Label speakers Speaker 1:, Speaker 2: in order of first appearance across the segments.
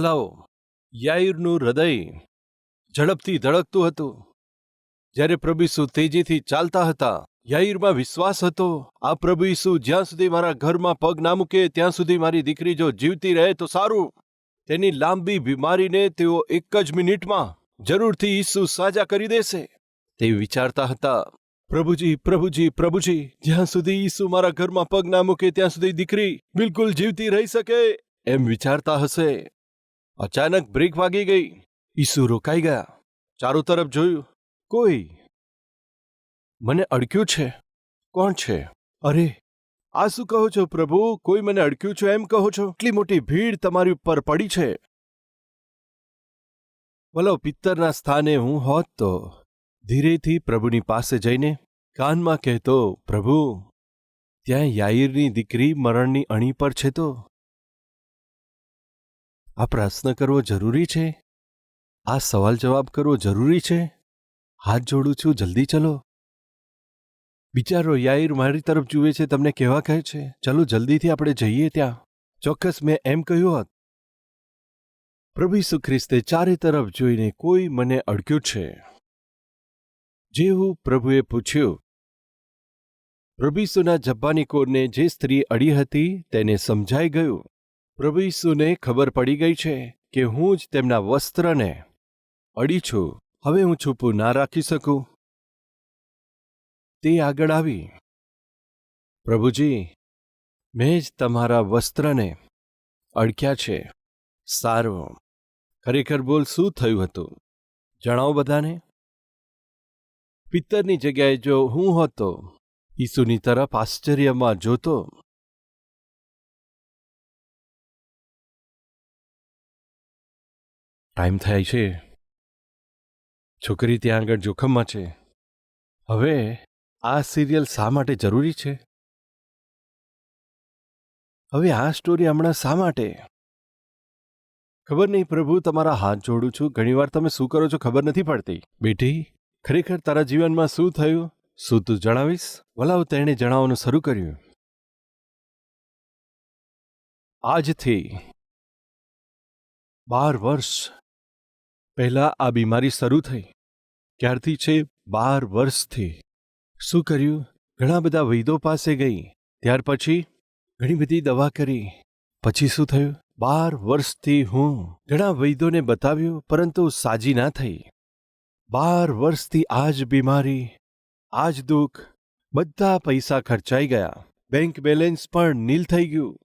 Speaker 1: વાલાઓ યાઈરનું હૃદય ઝડપથી ધડકતું હતું. જ્યારે પ્રભુ ઈસુ તેજીથી ચાલતા હતા, યાઈરમાં વિશ્વાસ હતો, આ પ્રભુ ઈસુ જ્યાં સુધી મારા ઘરમાં પગ ના મૂકે, ત્યાં સુધી મારી દીકરી જો જીવતી રહે તો સારું. તેની લાંબી બીમારીને તેઓ એક જ મિનિટમાં જરૂરથી ઈસુ સાજા કરી દેશે. તે વિચારતા હતા, પ્રભુજી પ્રભુજી પ્રભુજી, જ્યાં સુધી ઈસુ મારા ઘરમાં પગ ના મૂકે, ત્યાં સુધી દીકરી બિલકુલ જીવતી રહી શકે. એમ વિચારતા હશે. અચાનક બ્રેક વાગી ગઈ. ઈસુ રોકાઈ ગયા. ચારો તરફ જોયું. કોઈ? મને અડક્યું છે. કોણ છે? અરે, આ શું કહો છો પ્રભુ? કોઈ મને અડક્યું છે એમ કહો છો? એટલી મોટી ભીડ તમારી ઉપર પડી છે. ભલો, પિત્તરના સ્થાને હું હોત તો ધીરેથી પ્રભુની પાસે જઈને કાનમાં કહેતો, પ્રભુ, ત્યાં યાઈરની દીકરી મરણની અણી પર છે તો આ પ્રશ્ન કરવો જરૂરી છે? આ સવાલ જવાબ કરવો જરૂરી છે? હાથ જોડું છું, જલ્દી ચલો. બિચારો યાઈર મારી તરફ જુએ છે, તમને કેવા કહે છે? ચલો, જલ્દીથી આપણે જઈએ ત્યાં. ચોક્કસ, મેં એમ કહ્યું હોત. પ્રભુ ઈસુ ખ્રિસ્તે ચારે તરફ જોઈને કોઈ મને અડક્યું છે. જેવું પ્રભુએ પૂછ્યું. પ્રભુ ઈસુના જબ્બાની કોરને જે સ્ત્રી અડી હતી, તેને સમજાઈ ગયું. પ્રભુ ઈસુને ખબર પડી ગઈ છે કે હું જ તેમના વસ્ત્રને અડી છું. હવે હું છુપું ના રાખી શકું. તે આગળ આવી. પ્રભુજી, મેં જ તમારા વસ્ત્રને અડક્યા છે. સારું. ખરેખર બોલ, શું થયું હતું? જણાવો બધાને. પિત્તરની જગ્યાએ જો હું હતો, ઈસુની તરફ આશ્ચર્યમાં જોતો ટાઈમ થાય છે. છોકરી ત્યાં આગળ જોખમમાં છે. હવે આ સિરિયલ શા માટે જરૂરી છે? હવે આ સ્ટોરી હમણાં શા માટે? ખબર નહીં પ્રભુ, તમારા હાથ જોડું છું. ઘણીવાર તમે શું કરો છો ખબર નથી પડતી. બેટી, ખરેખર તારા જીવનમાં શું થયું? શું તું જણાવીશ? વલાવ તેણે જણાવવાનું શરૂ કર્યું. આજથી બાર વર્ષ. પહેલાં આ બીમારી શરૂ થઈ. ક્યારથી છે બાર વર્ષથી. શું કર્યું? ઘણા બધા વૈદો પાસે ગઈ. ત્યાર પછી ઘણી બધી દવા કરી. પછી શું થયું? બાર વર્ષથી હું. ઘણા વૈદોને બતાવ્યું, પરંતુ સાજી ના થઈ. બાર વર્ષથી આ જ બીમારી, આ જ દુઃખ, બધા પૈસા ખર્ચાઈ ગયા. બેંક બેલેન્સ પણ નીલ થઈ ગયું.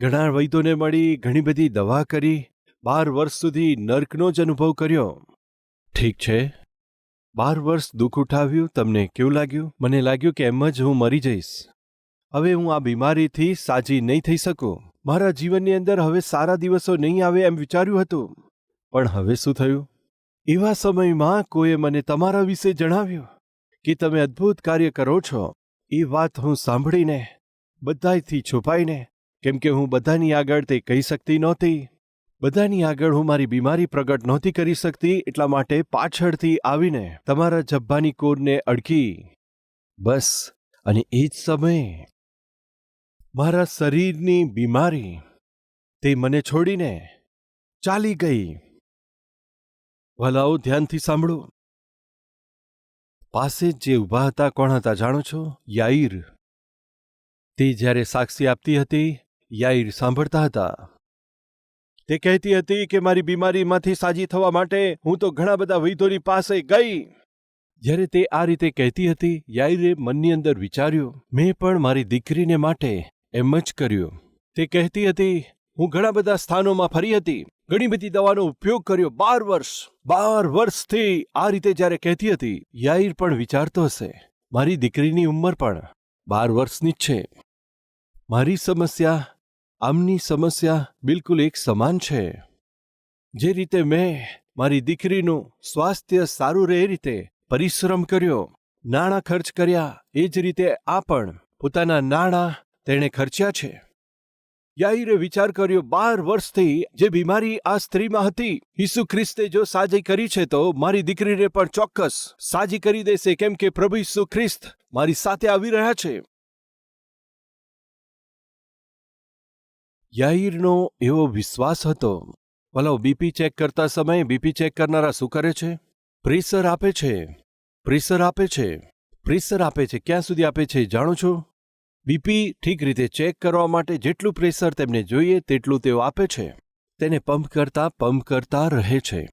Speaker 1: ઘણા વૈદ્યોને મળી ઘણી બધી દવા કરી, બાર વર્ષ સુધી નર્કનો જ અનુભવ કર્યો. ઠીક છે. બાર વર્ષ દુઃખ ઉઠાવ્યું, તમને કેવું લાગ્યું? મને લાગ્યું કે એમ જ હું મરી જઈશ. હવે હું આ બીમારીથી સાજી નહીં થઈ શકું. મારા જીવનની અંદર હવે સારા દિવસો નહીં આવે એમ વિચાર્યું હતું. પણ હવે શું થયું? એવા સમયમાં કોઈએ મને તમારા વિશે જણાવ્યું કે તમે અદ્ભુત કાર્ય કરો છો. એ વાત હું સાંભળીને બધાથી છુપાઈને કેમ કે હું બધાની આગળ તે કહી શકતી નહોતી. બધાની આગળ હું મારી બીમારી પ્રગટ નહોતી કરી શકતી, એટલા માટે પાછળથી આવીને તમારા જબ્બાની કોરને અડકી. બસ, અને એ જ સમયે મારા શરીરની બીમારી તે મને છોડીને ચાલી ગઈ. ભલાઓ, ધ્યાનથી સાંભળો. પાસે જ ઊભા હતા કોણ હતા જાણો છો? યાઈર. તે જ્યારે સાક્ષી આપતી હતી યાઈર સાંભળતા હતા. તે કહેતી હતી કે મારી બીમારીમાંથી સાજી થવા માટે હું તો ઘણા બધા વૈદ્યોની પાસે ગઈ. જ્યારે તે આ રીતે કહેતી હતી, યાઈરે મનની અંદર વિચાર્યું, મેં પણ મારી દીકરીને માટે એમ જ કર્યું. તે કહેતી હતી, હું ઘણા બધા સ્થાનોમાં ફરી હતી, ઘણી બધી દવાનો ઉપયોગ કર્યો, બાર વર્ષ, બાર વર્ષથી આ રીતે જ્યારે કહેતી હતી, યાઈર પણ વિચારતો હશે, મારી દીકરીની ઉંમર પણ બાર વર્ષની જ છે. મારી સમસ્યા આમની સમસ્યા બિલકુલ એક સમાન છે. જે રીતે મેં મારી દીકરીનું સ્વાસ્થ્ય સારું રહે એ રીતે પરિશ્રમ કર્યો, નાણાં ખર્ચ કર્યા, એ જ રીતે આ પણ પોતાના નાણાં તેણે ખર્ચ્યા છે. યાઈરે વિચાર કર્યો, બાર વર્ષથી જે બીમારી આ સ્ત્રીમાં હતી, ઈસુ ખ્રિસ્તે જો સાજી કરી છે તો મારી દીકરીને પણ ચોક્કસ સાજી કરી દેશે, કેમ કે પ્રભુ ઈસુ ખ્રિસ્ત મારી સાથે આવી રહ્યા છે. યાઈરનો એવો વિશ્વાસ હતો ભલો બીપી ચેક કરતા સમયે બીપી ચેક કરનારા શું કરે છે? પ્રેશર આપે છે. પ્રેશર આપે છે. પ્રેશર આપે છે. ક્યાં સુધી આપે છે જાણો છો? બીપી ઠીક રીતે ચેક કરવા માટે જેટલું પ્રેશર તેમને જોઈએ તેટલું તેઓ આપે છે. તેને પંપ કરતા પંપ કરતા રહે છે.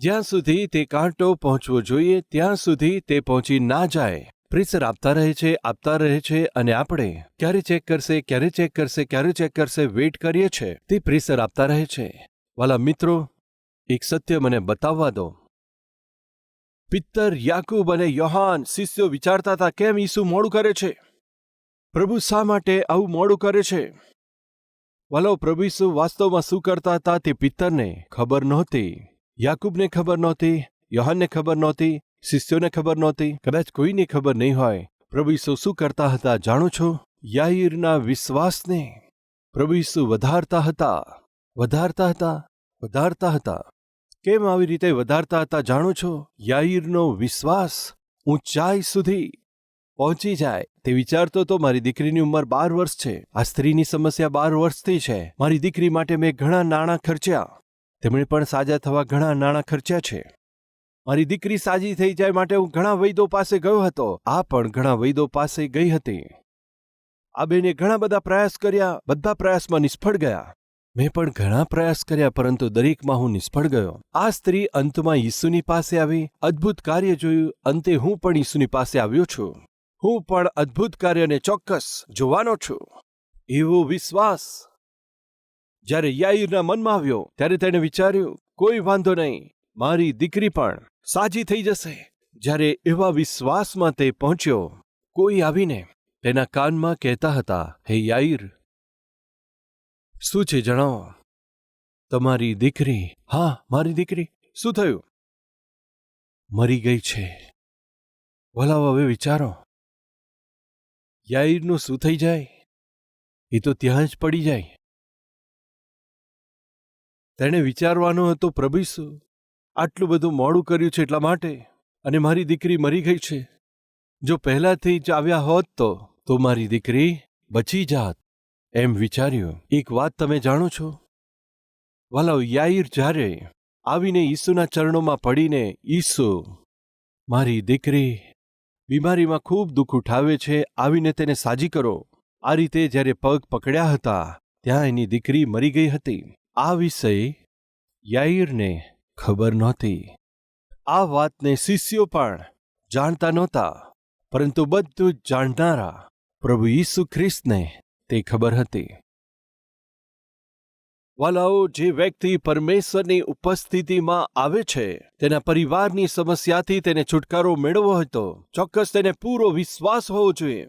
Speaker 1: જ્યાં સુધી તે કાંટો પહોંચવો જોઈએ, ત્યાં સુધી તે પહોંચી ના જાય. પ્રેશર આપતા રહે છે, આપતા રહે છે અને આપણે ક્યારે ચેક કરશે, ક્યારે ચેક કરશે, ક્યારે ચેક કરશે વેઇટ કરીએ છે. તે પ્રેશર આપતા રહે છે. વાલા મિત્રો, એક સત્ય મને બતાવવા દો. પિત્તર, યાકુબ અને યોહાન શિષ્યો વિચારતા હતા, કેમ ઈસુ મોડું કરે છે? પ્રભુ શા માટે આવું મોડું કરે છે? વાલો, પ્રભુ ઈસુ વાસ્તવમાં શું કરતા હતા તે પિત્તરને ખબર નહોતી, યાકુબને ખબર નહોતી, યોહાનને ખબર નહોતી શિષ્યોને ખબર નહોતી. કદાચ કોઈને ખબર નહીં હોય. પ્રભુ ઈસુ શું કરતા હતા જાણો છો? યાઈરના વિશ્વાસને પ્રભુ ઈસુ વધારતા હતા. વધારતા હતા. વધારતા હતા. કેમ આવી રીતે વધારતા હતા જાણો છો? યાઈરનો વિશ્વાસ ઊંચાઈ સુધી પહોંચી જાય. તે વિચારતો તો મારી દીકરીની ઉંમર બાર વર્ષ છે. આ સ્ત્રીની સમસ્યા બાર વર્ષથી છે. મારી દીકરી માટે મેં ઘણા નાણાં ખર્ચ્યા. તેમણે પણ સાજા થવા ઘણા નાણાં ખર્ચ્યા છે. મારી દીકરી સાજી થઈ જાય માટે હું ઘણા વૈદો પાસે ગયો હતો. આ પણ ઘણા વૈદો પાસે ગઈ હતી. આ બેને ઘણા બધા પ્રયાસ કર્યા, બધા પ્રયાસમાં નિષ્ફળ ગયા. મેં પણ ઘણા પ્રયાસ કર્યા, પરંતુ દરેકમાં હું નિષ્ફળ ગયો. આ સ્ત્રી અંતમાં ઈસુની પાસે આવી, અદ્ભુત કાર્ય જોયું, અંતે હું પણ ઈસુની પાસે આવ્યો છું. હું પણ અદ્ભુત કાર્યને ચોક્કસ જોવાનો છું. એવો વિશ્વાસ! જ્યારે યાઈરના મનમાં આવ્યો, ત્યારે તેણે વિચાર્યું, કોઈ વાંધો નહીં, મારી દીકરી પણ સાજી થઈ જશે. જ્યારે એવા વિશ્વાસમાં તે પહોંચ્યો, કોઈ આવીને તેના કાનમાં કહેતા હતા, હે યાઈર, શું છે જણાવો? તમારી દીકરી, હા, મારી દીકરી, શું થયું? મરી ગઈ છે. ભલાવ હવે વિચારો. યાઈરનું શું થઈ જાય? એ તો ત્યાં જ પડી જાય. તેણે વિચારવાનો હતો, પ્રભુ આટલું બધું મોડું કર્યું છે એટલા માટે? અને મારી દીકરી મરી ગઈ છે. જો પહેલાંથી જ આવ્યા હોત તો તો મારી દીકરી બચી જાત. એમ વિચાર્યું. એક વાત તમે જાણો છો? વાલાઓ, યાઈર જ્યારે આવીને ઈસુના ચરણોમાં પડીને ઈસુ મારી દીકરી બીમારીમાં ખૂબ દુઃખ ઉઠાવે છે, આવીને તેને સાજી કરો. આ રીતે જ્યારે પગ પકડ્યા હતા, ત્યાં એની દીકરી મરી ગઈ હતી. આ વિષય યાઈરને ખબર નહોતી. આ વાતને શિષ્યો પણ જાણતા નહોતા, પરંતુ બધું જ જાણનારા પ્રભુ ઈસુ ખ્રિસ્તને તે ખબર હતી. વાલાઓ, જે વ્યક્તિ પરમેશ્વરની ઉપસ્થિતિમાં આવે છે, તેના પરિવારની સમસ્યાથી તેને છુટકારો મેળવવો હતો, ચોક્કસ તેને પૂરો વિશ્વાસ હોવો જોઈએ.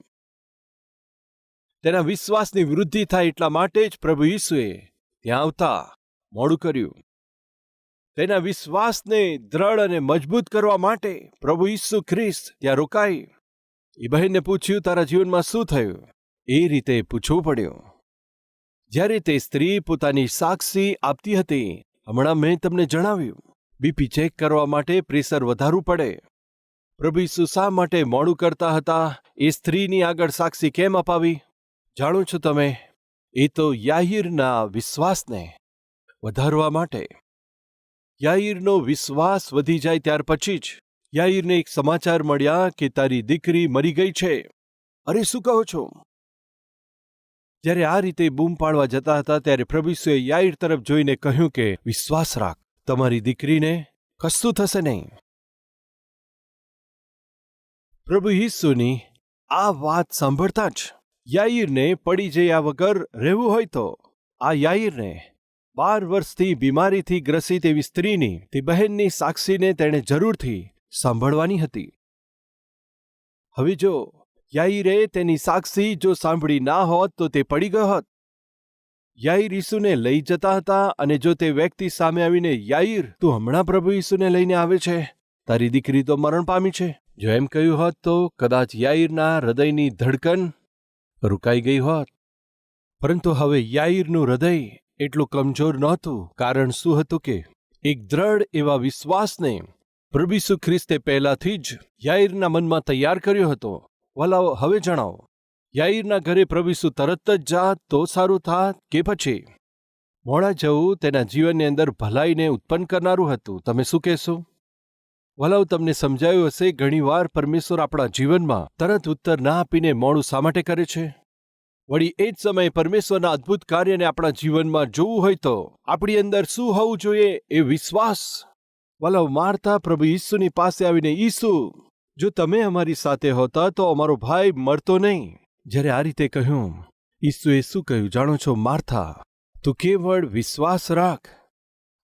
Speaker 1: તેના વિશ્વાસની વૃદ્ધિ થાય એટલા માટે જ પ્રભુ ઈસુએ ત્યાં આવતા મોડું કર્યું. તેના વિશ્વાસને દ્રઢ અને મજબૂત કરવા માટે પ્રભુ ઈસુ ખ્રિસ્ત ત્યાં રોકાઈ. એ બહેનને પૂછ્યું, તારા જીવનમાં શું થયું? એ રીતે પૂછવું પડ્યું. જ્યારે તે સ્ત્રી પોતાની સાક્ષી આપતી હતી, હમણાં મેં તમને જણાવ્યું, બીપી ચેક કરવા માટે પ્રેશર વધારવું પડે. પ્રભુ ઈસુ શા માટે મોડું કરતા હતા? એ સ્ત્રીની આગળ સાક્ષી કેમ અપાવી? જાણો છો તમે, એ તો યાહિરના વિશ્વાસને વધારવા માટે યાહીરનો વિશ્વાસ વધી જાય ત્યાર પછી જ યાઈરને એક સમાચાર મળ્યા કે તારી દીકરી મરી ગઈ છે. અરે, શું કહો છો? જ્યારે આ રીતે બૂમ પાડવા જતા હતા ત્યારે પ્રભુસુએ યાઈર તરફ જોઈને કહ્યું કે, વિશ્વાસ રાખ, તમારી દીકરીને કશું થશે નહીં. પ્રભુ ઈસુની આ વાત સાંભળતા જ યાઈરને પડી જયા વગર રહેવું હોય તો આ યાઈરને બાર વર્ષથી બીમારીથી ગ્રસિત એવી સ્ત્રીની, તે બહેનની સાક્ષીને તેણે જરૂરથી સાંભળવાની હતી. હવે જો યાઈરે તેની સાક્ષી જો સાંભળી ના હોત, તો તે પડી ગયો હોત. યાઈર ઈસુને લઈ જતા હતા અને જો તે વ્યક્તિ સામે આવીને, યાઈર, તું હમણાં પ્રભુ ઈસુને લઈને આવે છે? તારી દીકરી તો મરણ પામી છે. જો એમ કહ્યું હોત, તો કદાચ યાઈરના હૃદયની ધડકન રૂકાઈ ગઈ હોત. પરંતુ હવે યાઈરનું હૃદય એટલું કમજોર નહોતું, કારણ શું હતું કે એક દ્રઢ એવા વિશ્વાસને પ્રભુ ખ્રિસ્તે પહેલાથી જ યાઈરના મનમાં તૈયાર કર્યો હતો. વલાઓ, હવે જણાવો. યાઈરના ઘરે પ્રભુ તરત જ જાત તો સારું થાત કે પછી? મોડા જવું તેના જીવનની અંદર ભલાઈને ઉત્પન્ન કરનારું હતું. તમે શું કહેશો? વલાવ તમને સમજાયું હશે, ઘણીવાર પરમેશ્વર આપણા જીવનમાં તરત ઉત્તર ના આપીને મોડું શા માટે કરે છે? વળી એ જ સમયે પરમેશ્વરના અદ્ભુત કાર્યને આપણા જીવનમાં જોવું હોય તો આપણી અંદર શું હોવું જોઈએ એ વિશ્વાસ વલવ મારતા પ્રભુ ઈસુની પાસે આવીને, ઈસુ, જો તમે અમારી સાથે હોતા તો અમારો ભાઈ મરતો નહીં. જ્યારે આ રીતે કહ્યું, ઈસુએ શું કહ્યું? જાણો છો, માર્થા, તું કેવળ વિશ્વાસ રાખ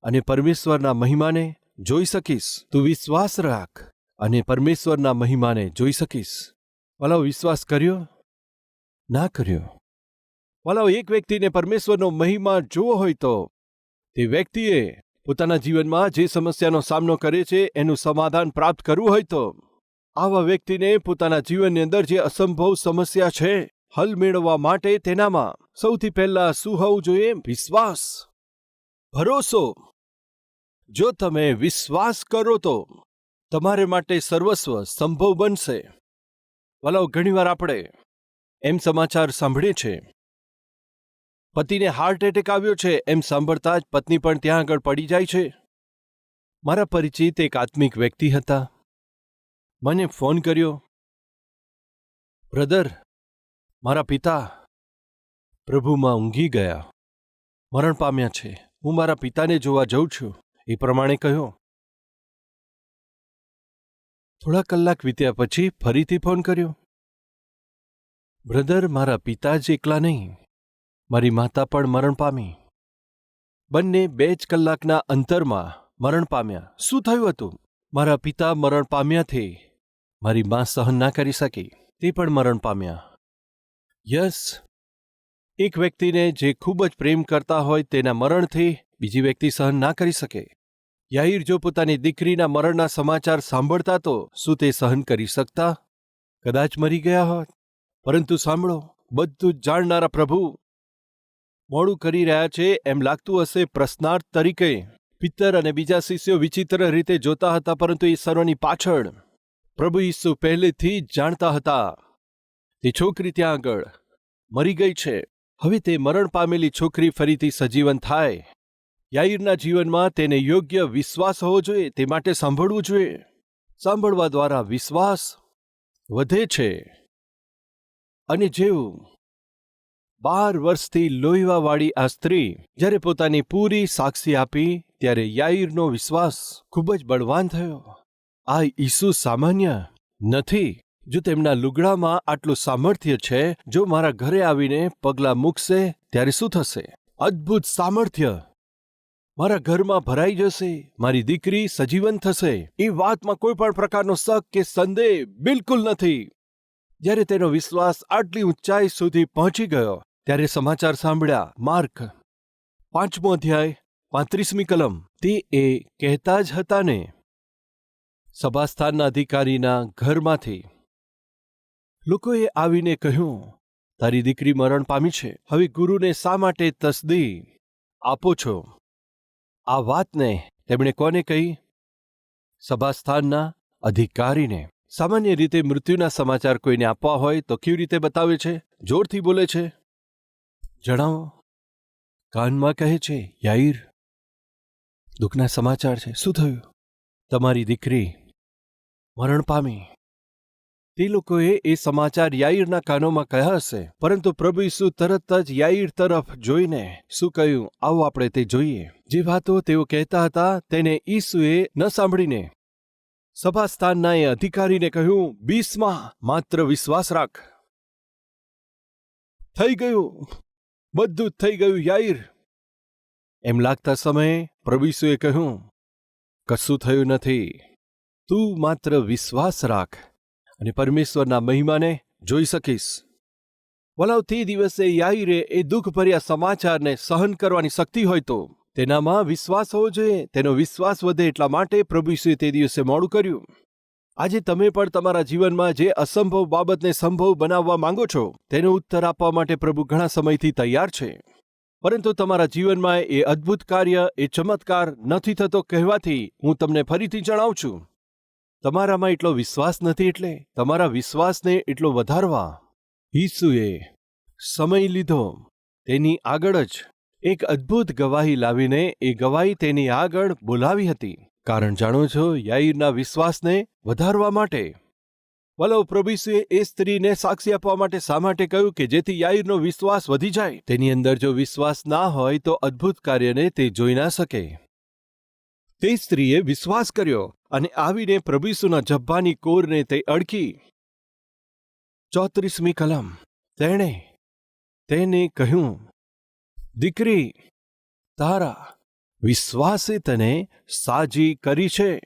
Speaker 1: અને પરમેશ્વરના મહિમાને જોઈ શકીશ. તું વિશ્વાસ રાખ અને પરમેશ્વરના મહિમાને જોઈ શકીશ. વલાવ વિશ્વાસ કર્યો? ના કર્યો. વાલાઓ એક વ્યક્તિને પરમેશ્વરનો મહિમા જોવો હોય તો. તે વ્યક્તિએ પોતાના જીવનમાં જે સમસ્યાનો સામનો કરે છે, એનું સમાધાન પ્રાપ્ત કરવું હોય તો. આવા વ્યક્તિને પોતાના જીવનની અંદર જે અસંભવ સમસ્યા છે, હલ મેળવવા માટે તેનામાં સૌથી પહેલા શું હોવું જોઈએ? વિશ્વાસ. ભરોસો. જો તમે વિશ્વાસ કરો તો તમારે માટે સર્વસ્વ સંભવ બનશે. વલાવ ઘણીવાર આપણે એમ સમાચાર સાંભળે છે. પતિને હાર્ટ એટેક આવ્યો છે, એમ સાંભળતા જ પત્ની પણ ત્યાં આગળ પડી જાય છે. મારા પરિચિત એક આત્મિક વ્યક્તિ હતા. મને ફોન કર્યો. બ્રધર, મારા પિતા પ્રભુમાં ઊંઘી ગયા. મરણ પામ્યા છે. હું મારા પિતાને જોવા જઉં છું. એ પ્રમાણે કહ્યો. થોડા કલાક વીત્યા પછી ફરીથી ફોન કર્યો. બ્રધર, મારા પિતા જ એકલા નહીં. મારી માતા પણ મરણ પામી. બંને બે જ કલાકના અંતરમાં મરણ પામ્યા. શું થયું હતું? મારા પિતા મરણ પામ્યાથી મારી મા સહન ના કરી શકી. તે પણ મરણ પામ્યા. યસ. એક વ્યક્તિને જે ખૂબ જ પ્રેમ કરતા હોય તેના મરણથી બીજી વ્યક્તિ સહન ના કરી શકે. યાહિર જો પોતાની દીકરીના મરણના સમાચાર સાંભળતા તો શું તે સહન કરી શકતા? કદાચ મરી ગયા હોત. પરંતુ સાંભળો, બધું જાણનારા પ્રભુ મોડું કરી રહ્યા છે એમ લાગતું હશે પ્રશ્નાર્થ તરીકે. પિત્તર અને બીજા શિષ્યો વિચિત્ર રીતે જોતા હતા, પરંતુ એ સર્વની પાછળ પ્રભુ ઈસુ પહેલેથી જ જાણતા હતા. તે છોકરી ત્યાં આગળ મરી ગઈ છે. હવે તે મરણ પામેલી છોકરી ફરીથી સજીવન થાય. યાઈરના જીવનમાં તેને યોગ્ય વિશ્વાસ હોવો જોઈએ, તે માટે સાંભળવું જોઈએ. સાંભળવા દ્વારા વિશ્વાસ વધે છે. અને જેવું બાર વર્ષથી લોહીવાવાળી આ સ્ત્રી જ્યારે પોતાની પૂરી સાક્ષી આપી ત્યારે યાઈરનો વિશ્વાસ ખૂબ જ બળવાન થયો. આ ઈસુ સામાન્ય નથી, જો તેમના લુગડામાં આટલું સામર્થ્ય છે, જો મારા ઘરે આવીને પગલાં મૂકશે, ત્યારે શું થશે? અદ્ભુત સામર્થ્ય! મારા ઘરમાં ભરાઈ જશે, મારી દીકરી સજીવન થશે. એ વાતમાં કોઈ પણ પ્રકારનો શક કે સંદેહ બિલકુલ નથી. જ્યારે તેનો વિશ્વાસ આટલી ઊંચાઈ સુધી પહોંચી ગયો, ત્યારે સમાચાર સાંભળ્યા, માર્ક. પાંચમો અધ્યાય, પાંત્રીસમી કલમ, તે એ કહેતા જ હતા ને. સભાસ્થાનના અધિકારીના ઘરમાંથી. લોકોએ આવીને કહ્યું, તારી દીકરી મરણ પામી છે. હવે ગુરુને શા માટે તસદી આપો છો? આ વાતને તેમણે કોને કહી? સભાસ્થાનના અધિકારીને. સામાન્ય રીતે મૃત્યુના સમાચાર કોઈને આપવા હોય તો કેવી રીતે બતાવે છે? જોરથી બોલે છે. જણાવો. કાનમાં કહે છે, યાઈર, દુઃખના સમાચાર છે. શું થયું? તમારી દીકરી મરણ પામી. તે લોકોએ એ સમાચાર યાઈરના કાનોમાં કહ્યા હશે, પરંતુ પ્રભુ ઈસુ તરત જ યાઈર તરફ જોઈને શું કહ્યું? આવો આપણે તે જોઈએ. જે વાતો તેઓ કહેતા હતા, તેને ઈસુએ ન સાંભળીને સભાસ્થાનના એ અધિકારીને કહ્યું, બીસમાં, માત્ર વિશ્વાસ રાખ. થઈ ગયું. બધું જ થઈ ગયું, યાઈર. એમ લાગતા સમયે પ્રવીસુએ કહ્યું, કશું થયું નથી. તું માત્ર વિશ્વાસ રાખ અને પરમેશ્વરના મહિમાને જોઈ શકીશ. વલાવ તે દિવસે યાઈરે એ દુઃખભર્યા સમાચારને સહન કરવાની શક્તિ હોય તો તેનામાં વિશ્વાસ હોવો જોઈએ. તેનો વિશ્વાસ વધે એટલા માટે પ્રભુએ તે દિવસે મોડું કર્યું. આજે તમે પણ તમારા જીવનમાં જે અસંભવ બાબતને સંભવ બનાવવા માંગો છો, તેનો ઉત્તર આપવા માટે પ્રભુ ઘણા સમયથી તૈયાર છે. પરંતુ તમારા જીવનમાં એ અદ્ભુત કાર્ય, એ ચમત્કાર નથી થતો કહેવાથી હું તમને ફરીથી જણાવું છું. તમારામાં એટલો વિશ્વાસ નથી એટલે તમારા વિશ્વાસને એટલો વધારવા ઈસુએ સમય લીધો. તેની આગળ જ એક અદ્ભુત ગવાહી લાવીને એ ગવાહી તેની આગળ બોલાવી હતી. કારણ જાણો છો, યાઈરના વિશ્વાસને વધારવા માટે. વલ્લભ પ્રભુએ એ સ્ત્રીને સાક્ષી આપવા માટે શા માટે કહ્યું કે જેથી યાઈરનો વિશ્વાસ વધી જાય? તેની અંદર જો વિશ્વાસ ના હોય, તો અદ્ભુત કાર્યને તે જોઈ ના શકે. તે સ્ત્રીએ વિશ્વાસ કર્યો અને આવીને પ્રભુસુના જબ્બાની કોરને તે અડકી ચોત્રીસમી કલમ. તેણે તેને કહ્યું દીકરી, તારા વિશ્વાસે તને સાજી કરી છે.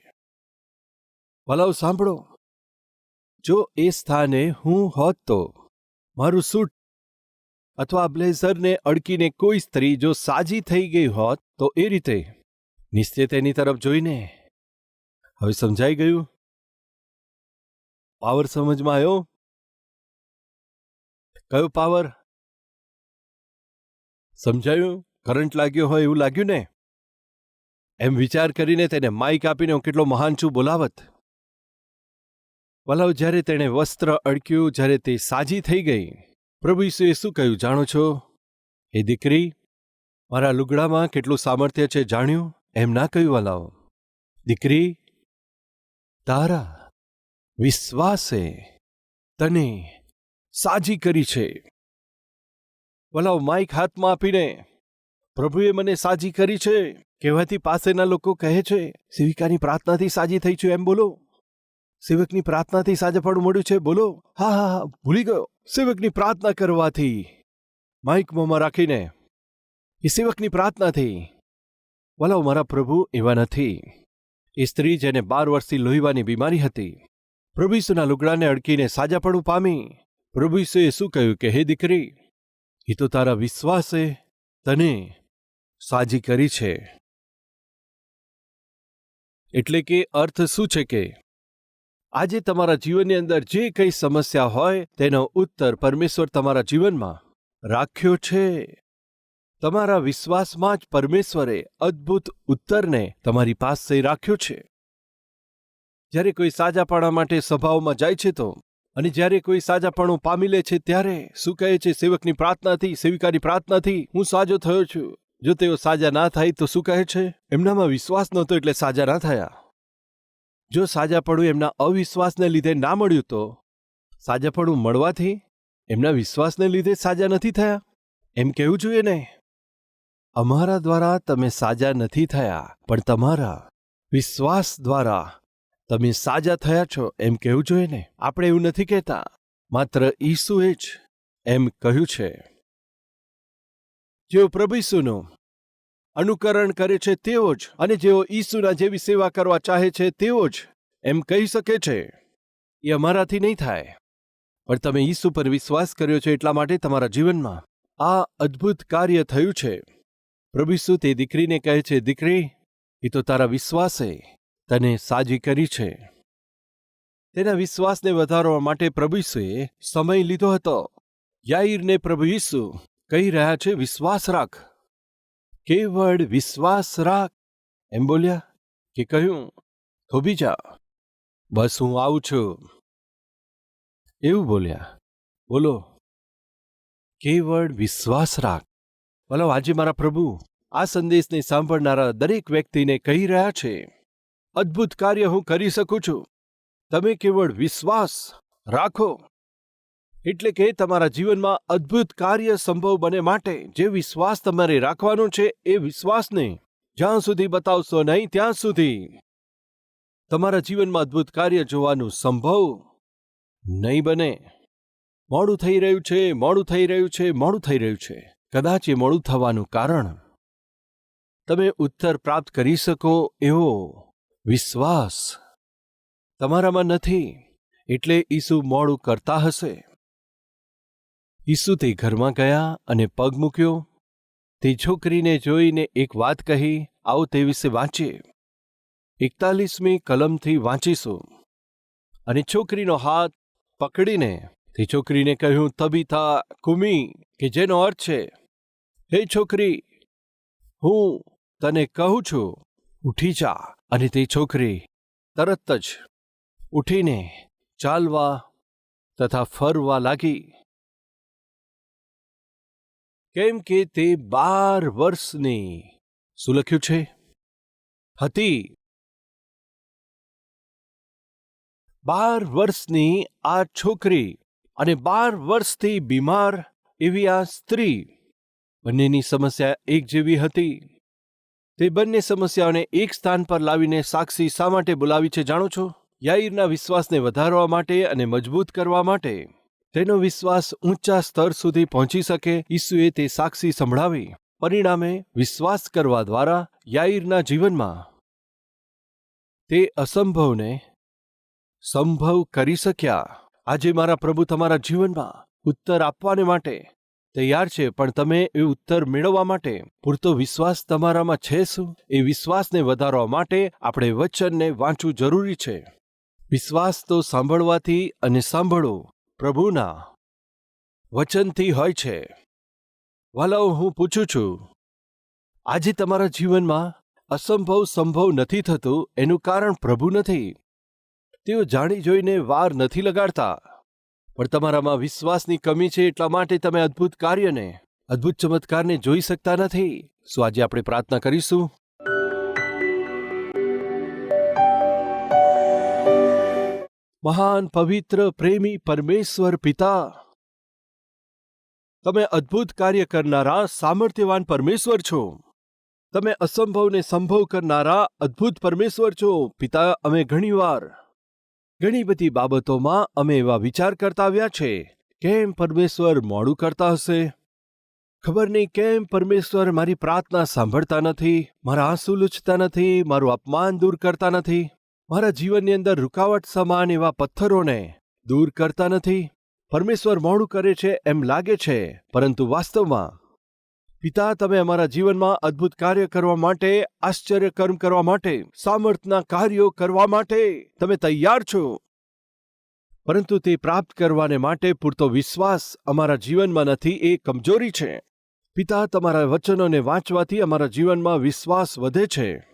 Speaker 1: વલાવ સાંભળો. જો એ સ્થાને હું હોત તો મારું સૂટ અથવા બ્લેઝરને અડકીને કોઈ સ્ત્રી જો સાજી થઈ ગઈ હોત તો એ રીતે નિશ્ચય તેની તરફ જોઈને. હવે સમજાઈ ગયું? પાવર સમજમાં આવ્યો? કયો પાવર? સમજાયું? કરંટ લાગ્યો હોય એવું લાગ્યું ને? એમ વિચાર કરીને તેને માઇક આપીને હું કેટલો મહાન છું, બોલાવત. વલાવ જ્યારે તેણે વસ્ત્ર અડક્યું, જ્યારે તે સાજી થઈ ગઈ, પ્રભુ ઈસુએ શું કહ્યું જાણો છો? એ દીકરી, મારા લુગડામાં કેટલું સામર્થ્ય છે જાણ્યું? એમ ના કહ્યું વલાવ દીકરી, તારા વિશ્વાસે તને સાજી કરી છે. વલાવ માઇક હાથમાં આપીને, પ્રભુએ મને સાજી કરી છે. કહેવાથી પાસેના લોકો કહે છે, સેવિકાની પ્રાર્થનાથી સાજી થઈ છું. એમ બોલો. સેવકની પ્રાર્થનાથી સાજાપણું મળ્યું છે, બોલો. હા હા હા, ભૂલી ગયો. સેવકની પ્રાર્થના કરવાથી. માઇક મોંમાં રાખીને, એ સેવકની પ્રાર્થનાથી. વલાવ, મારા પ્રભુ, એવા નથી. એ સ્ત્રી જેને બાર વર્ષથી લોહીવાની બીમારી હતી પ્રભુસુના લુગડાને અડકીને સાજાપણું પામી પ્રભુસુએ શું કહ્યું કે, હે દીકરી એ તો તારા વિશ્વાસે તને સાજી કરી છે. એટલે કે અર્થ શું છે કે આજે તમારા જીવનની અંદર જે કંઈ સમસ્યા હોય તેનો ઉત્તર પરમેશ્વર તમારા જીવનમાં રાખ્યો છે. તમારા વિશ્વાસમાં જ પરમેશ્વરે અદ્ભુત ઉત્તરને તમારી પાસે રાખ્યો છે. જ્યારે કોઈ સાજાપણા માટે સભાઓમાં જાય છે તો અને જ્યારે કોઈ સાજાપણું પામી લે છે ત્યારે શું કહે છે, સેવકની પ્રાર્થનાથી, સેવિકાની પ્રાર્થનાથી હું સાજો થયો છું. જો તેઓ સાજા ના થાય તો શું કહે છે? એમનામાં વિશ્વાસ નહોતો એટલે સાજા ના થયા. જો સાજાપણું એમના અવિશ્વાસને લીધે ના મળ્યું તો? સાજાપણું મળવાથી એમના વિશ્વાસને લીધે સાજા નથી થયા? એમ કહેવું જોઈએ ને? અમારા દ્વારા તમે સાજા નથી થયા, પણ તમારા વિશ્વાસ દ્વારા તમે સાજા થયા છો એમ કહેવું જોઈએ ને? આપણે એવું નથી કહેતા. માત્ર ઈસુએ જ એમ કહ્યું છે. જેઓ પ્રભુ અનુકરણ કરે છે તેઓ જ, અને જેઓ ઈસુના જેવી સેવા કરવા ચાહે છે તેઓ જ એમ કહી શકે છે. એ અમારાથી નહીં થાય. પણ તમે ઈસુ પર વિશ્વાસ કર્યો છે એટલા માટે તમારા જીવનમાં આ અદ્ભુત કાર્ય થયું છે. પ્રભુ ઈસુ તે દીકરીને કહે છે, દીકરી, એ તો તારા વિશ્વાસે તને સાજી કરી છે. તેના વિશ્વાસને વધારવા માટે પ્રભુ ઈસુએ સમય લીધો હતો. યાઈરને પ્રભુ ઈસુ કહી રહ્યા છે, વિશ્વાસ રાખ. કેવળ વિશ્વાસ રાખ? એમ બોલ્યા કે કહ્યું, થોભી જા, બસ હું આવું છું. એવું બોલ્યા, બોલો. કેવળ વિશ્વાસ રાખ. બોલો આજે મારા પ્રભુ આ સંદેશને સાંભળનારા દરેક વ્યક્તિને કહી રહ્યા છે અદ્ભુત કાર્ય હું કરી શકું છું. તમે કેવળ વિશ્વાસ રાખો. એટલે કે તમારા જીવનમાં અદ્ભુત કાર્ય સંભવ બને માટે જે વિશ્વાસ તમારે રાખવાનો છે એ વિશ્વાસને જ્યાં સુધી બતાવશો નહીં ત્યાં સુધી. તમારા જીવનમાં અદ્ભુત કાર્ય જોવાનું સંભવ નહીં બને. મોડું થઈ રહ્યું છે, મોડું થઈ રહ્યું છે, મોડું થઈ રહ્યું છે. કદાચ એ મોડું થવાનું કારણ. તમે ઉત્તર પ્રાપ્ત કરી શકો એવો વિશ્વાસ તમારામાં નથી, એટલે ઈસુ મોડું કરતા હશે. ઈસુ તે ઘરમાં ગયા અને પગ મૂક્યો, તે છોકરીને જોઈને એક વાત કહી, આવો તે વિશે વાંચીએ. એકતાલીસમી કલમથી વાંચીશું. અને છોકરીનો હાથ પકડીને તે છોકરીને કહ્યું તબીથા કુમી, કે જેનો અર્થ છે, હે છોકરી, હું તને કહું છું, ઉઠી જા. અને તે છોકરી તરત જ ઉઠીને ચાલવા તથા ફરવા લાગી. કેમ કે તે બાર વર્ષની શું લખ્યું છે? હતી. બાર વર્ષની આ છોકરી અને બાર વર્ષથી બીમાર એવી આ સ્ત્રી બંનેની સમસ્યા એક જેવી હતી. તે બંને સમસ્યાઓને એક સ્થાન પર લાવીને સાક્ષી શા માટે બોલાવી છે જાણો છો? યાઈરના વિશ્વાસને વધારવા માટે અને મજબૂત કરવા માટે. તેનો વિશ્વાસ ઊંચા સ્તર સુધી પહોંચી શકે ઈસુએ તે સાક્ષી સંભળાવી. પરિણામે, વિશ્વાસ કરવા દ્વારા યાઈરના જીવનમાં તે અસંભવને સંભવ કરી શક્યા. આજે મારા પ્રભુ તમારા જીવનમાં ઉત્તર આપવાને માટે તૈયાર છે, પણ તમે એ ઉત્તર મેળવવા માટે પૂરતો વિશ્વાસ તમારામાં છે શું? એ વિશ્વાસને વધારવા માટે આપણે વચનને વાંચવું જરૂરી છે. વિશ્વાસ તો સાંભળવાથી અને સાંભળો, પ્રભુના વચનથી હોય છે. વાલાઓ, હું પૂછું છું, આજે તમારા જીવનમાં અસંભવ સંભવ નથી થતું, એનું કારણ પ્રભુ નથી. તેઓ જાણી જોઈને વાર નથી લગાડતા. પણ તમારામાં વિશ્વાસની કમી છે એટલા માટે તમે અદ્ભુત કાર્યને, અદ્ભુત ચમત્કારને જોઈ શકતા નથી. શું આજે આપણે પ્રાર્થના કરીશું. મહાન પવિત્ર પ્રેમી પરમેશ્વર પિતા, તમે અદ્ભુત કાર્ય કરનારા સામર્થ્યવાન પરમેશ્વર છો. તમે અસંભવને સંભવ કરનારા અદ્ભુત પરમેશ્વર છો. પિતા, અમે ઘણીવાર ઘણી બધી બાબતોમાં અમે એવા વિચાર કરતા આવ્યા છે. કેમ પરમેશ્વર મોડું કરતા હશે? ખબર નહીં કેમ પરમેશ્વર મારી પ્રાર્થના સાંભળતા નથી, મારા આંસુ લૂછતા નથી, મારું અપમાન દૂર કરતા નથી, મારા જીવનની અંદર રૂકાવટ સમાન એવા પથ્થરોને દૂર કરતા નથી. પરમેશ્વર મોડું કરે છે એમ લાગે છે, પરંતુ વાસ્તવમાં પિતા, તમે અમારા જીવનમાં અદ્ભુત કાર્ય કરવા માટે, આશ્ચર્ય કર્મ કરવા માટે સામર્થના કાર્યો કરવા માટે તમે તૈયાર છો. પરંતુ તે પ્રાપ્ત કરવાને માટે પૂરતો વિશ્વાસ અમારા જીવનમાં નથી, એ કમજોરી છે. પિતા, તમારા વચનોને વાંચવાથી અમારા જીવનમાં વિશ્વાસ વધે છે.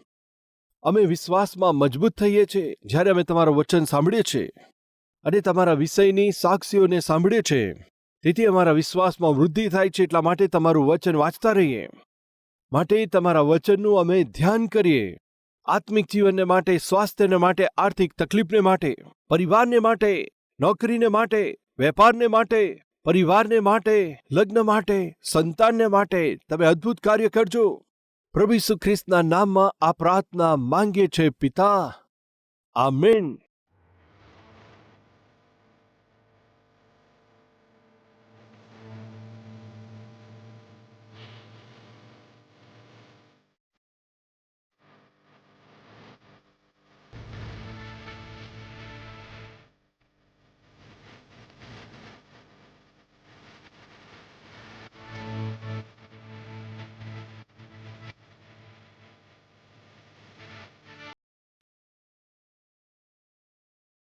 Speaker 1: અમે વિશ્વાસમાં મજબૂત થઈએ છીએ, જ્યારે અમે તમારું વચન સાંભળીએ છીએ. અને તમારા વિષયની સાક્ષીઓને સાંભળીએ છીએ. તેથી અમારા વિશ્વાસમાં વૃદ્ધિ થાય છે એટલા માટે તમારું વચન વાંચતા રહીએ. માટે તમારા વચનનું અમે ધ્યાન કરીએ. આત્મિક જીવનને માટે, સ્વાસ્થ્યને માટે, આર્થિક તકલીફને માટે, પરિવારને માટે, નોકરીને માટે, વેપારને માટે, પરિવારને માટે, લગ્ન માટે, સંતાનને માટે તમે અદ્ભુત કાર્ય કરજો. પ્રભુ ખ્રિસ્તના નામમાં આ પ્રાર્થના માંગે છે પિતા. આ આમેન.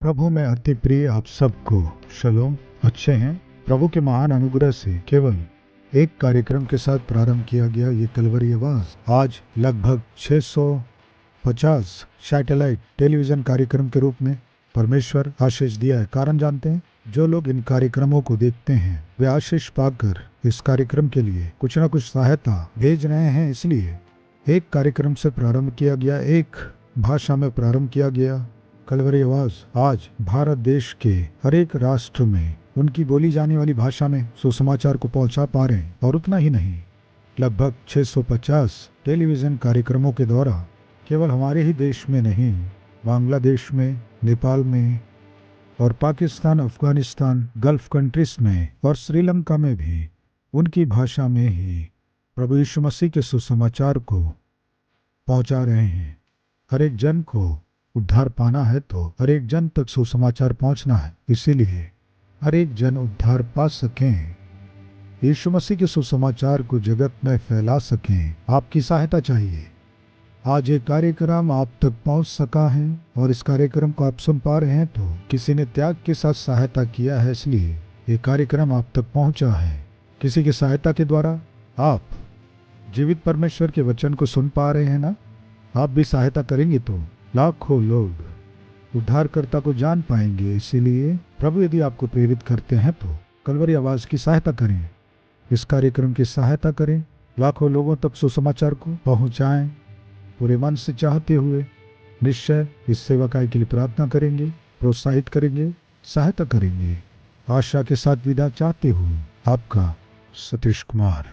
Speaker 2: प्रभु में अति प्रिय आप सबको, शलोम, अच्छे हैं। प्रभु के महान अनुग्रह से केवल एक कार्यक्रम के साथ प्रारंभ किया गया ये कलवरी आवाज़। आज लगभग 650 सैटेलाइट टेलीविज़न कार्यक्रम के रूप में परमेश्वर आशीष दिया है। कारण जानते हैं, जो लोग इन कार्यक्रमों को देखते हैं, वे आशीष पाकर इस कार्यक्रम के लिए कुछ न कुछ सहायता भेज रहे हैं, इसलिए एक कार्यक्रम से प्रारंभ किया गया, एक भाषा में प्रारंभ किया गया। कलवरी आवाज़, आज भारत देश के हर एक राष्ट्र में उनकी बोली जाने वाली भाषा में सुसमाचार को पहुँचा पा रहे और उतना ही नहीं, लगभग 650 टेलीविज़न कार्यक्रमों के द्वारा केवल हमारे ही देश में नहीं, बांग्लादेश में, नेपाल में और पाकिस्तान, अफ़गानिस्तान, गल्फ कंट्रीज़ में और श्रीलंका में भी उनकी भाषा में ही प्रभु यीशु मसीह के सुसमाचार को पहुँचा रहे हैं। हर एक जन को उद्धार पाना है तो हर एक जन तक सुसमाचार पहुँचना है। इसीलिए हर एक जन उद्धार पा सकें। यीशु मसीह के सुसमाचार को जगत में फैला सकें। आपकी सहायता चाहिए। आज ये कार्यक्रम आप तक पहुँच सका है और इस कार्यक्रम को आप सुन पा रहे हैं तो किसी ने त्याग के साथ सहायता किया है इसलिए ये कार्यक्रम आप तक पहुँचा है। किसी की सहायता के द्वारा आप जीवित परमेश्वर के वचन को सुन पा रहे हैं ना? आप भी सहायता करेंगे तो लाखों लोग उद्धारकर्ता को जान पाएँगे। इसीलिए प्रभु यदि आपको प्रेरित करते हैं तो कलवरी आवाज़ की सहायता करें। इस कार्यक्रम की सहायता करें। लाखों लोगों तक सुसमाचार को पहुंचाएँ। पूरे मन से चाहते हुए निश्चय इस सेवा कार्य के लिए प्रार्थना करेंगे, प्रोत्साहित करेंगे, सहायता करेंगे। आशा के साथ विदा चाहते हुए आपका Satish Kumar.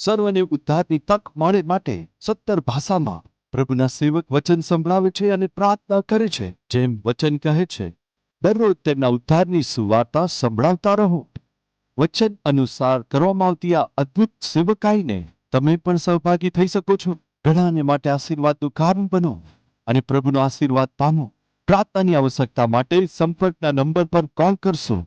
Speaker 3: સર્વને ઉદ્ધારની તક મળે માટે સત્તર ભાષામાં પ્રભુના સેવક વચન સંભળાવે છે અને પ્રાર્થના કરે છે, જેમ વચન કહે છે, દરરોજ તેમના ઉદ્ધારની સુવાર્તા સંભળાવતા રહો. વચન અનુસાર કરવામાં આવતી આ અદ્ભુત સેવકાઈને તમે પણ સહભાગી થઈ શકો છો. ઘણાને માટે આશીર્વાદનું કારણ બનો અને પ્રભુનો આશીર્વાદ પામો. પ્રાર્થનાની આવશ્યકતા માટે સંપર્કના નંબર પર કોલ કરશો.